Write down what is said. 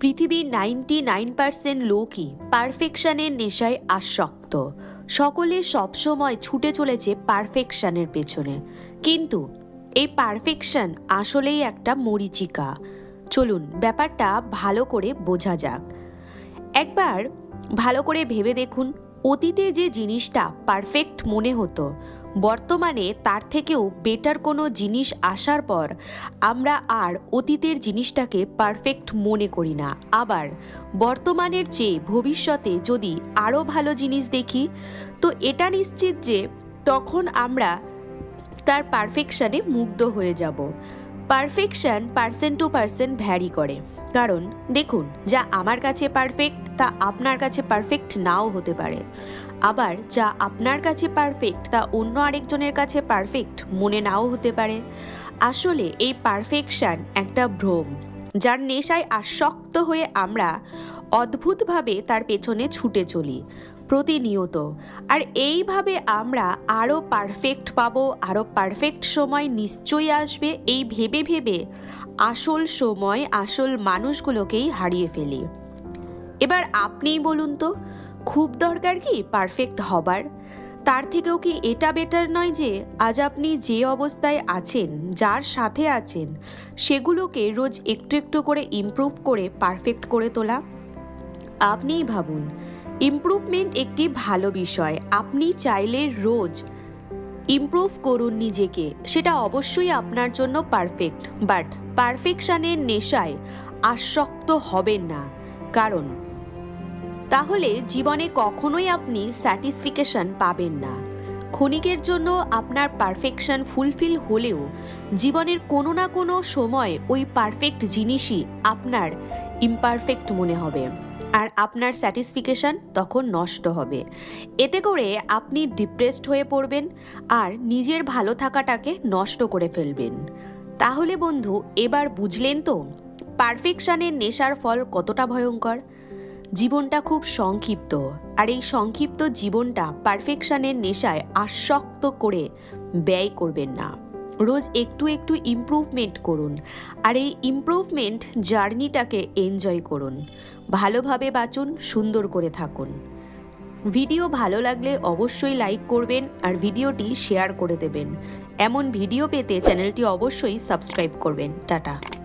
পৃথিবীর ninety nine percent লোকই পারফেকশনের নেশায় আসক্ত। সকলে সবসময় ছুটে চলেছে পারফেকশনের পেছনে। কিন্তু এই পারফেকশন আসলেই একটা মরিচিকা। চলুন, ব্যাপারটা ভালো করে বোঝা যাক। একবার ভালো করে ভেবে দেখুন, অতীতে যে জিনিসটা পারফেক্ট মনে হতো বর্তমানে তার থেকেও বেটার কোনো জিনিস আসার পর, আমরা আর অতীতের জিনিসটাকে পারফেক্ট মনে করি না। আবার, বর্তমানের চেয়ে ভবিষ্যতে যদি আরও ভালো জিনিস দেখি, তো এটা নিশ্চিত যে তখন আমরা তার পারফেকশানে মুগ্ধ হয়ে যাব। Perfection percent to percent vary করে। কারণ, দেখুন, যা আমার কাছে পারফেক্ট, তা আপনার কাছে পারফেক্ট নাও হতে পারে। আবার, যা আপনার কাছে পারফেক্ট, তা অন্য আরেকজনের কাছে পারফেক্ট মনে নাও হতে পারে। আসলে, এই পারফেকশন একটা ভ্রম, যার নেশায় আসক্ত হয়ে আমরা অদ্ভুতভাবে তার পেছনে ছুটে চলি। প্রতিনিয়ত। আর এইভাবে আমরা আরও পারফেক্ট পাবো আরও পারফেক্ট সময় নিশ্চয়ই আসবে এই ভেবে ভেবে আসল সময়, আসল মানুষগুলোকেই হারিয়ে ফেলি। এবার আপনিই বলুন তো, খুব দরকার কি পারফেক্ট হবার? তার থেকেও কি এটা বেটার নয় যে আজ আপনি যে অবস্থায় আছেন, যার সাথে আছেন, সেগুলোকে রোজ একটু একটু করে ইমপ্রুভ করে পারফেক্ট করে তোলা? আপনিই ভাবুন ইমপ্রুভমেন্ট একটি ভালো বিষয়। আপনি চাইলে রোজ ইমপ্রুভ করুন নিজেকে। সেটা অবশ্যই আপনার জন্য পারফেক্ট বাট পারফেকশনের নেশায় আসক্ত হবেন না। কারণ, তাহলে জীবনে কখনোই আপনি স্যাটিসফিকেশন পাবেন না। ক্ষণিকের জন্য আপনার পারফেকশন ফুলফিল হলেও জীবনের কোনো না কোনো সময় ওই পারফেক্ট জিনিসই আপনার ইমপারফেক্ট মনে হবে। আর আপনার স্যাটিসফিকেশন তখন নষ্ট হবে। এতে করে আপনি ডিপ্রেসড হয়ে পড়বেন আর নিজের ভালো থাকাটাকে নষ্ট করে ফেলবেন। তাহলে বন্ধু, এবার বুঝলেন তো পারফেকশনের নেশার ফল কতটা ভয়ঙ্কর? জীবনটা খুব সংক্ষিপ্ত আর এই সংক্ষিপ্ত জীবনটা পারফেকশনের নেশায় আসক্ত করে ব্যয় করবেন না। রোজ একটু একটু ইম্প্রুভমেন্ট করুন। আর এই ইম্প্রুভমেন্ট জার্নিটাকে এনজয় করুন। ভালোভাবে বাঁচুন, সুন্দর করে থাকুন। ভিডিও ভালো লাগলে অবশ্যই লাইক করবেন আর ভিডিওটি শেয়ার করে দেবেন। এমন ভিডিও পেতে চ্যানেলটি অবশ্যই সাবস্ক্রাইব করবেন। টাটা।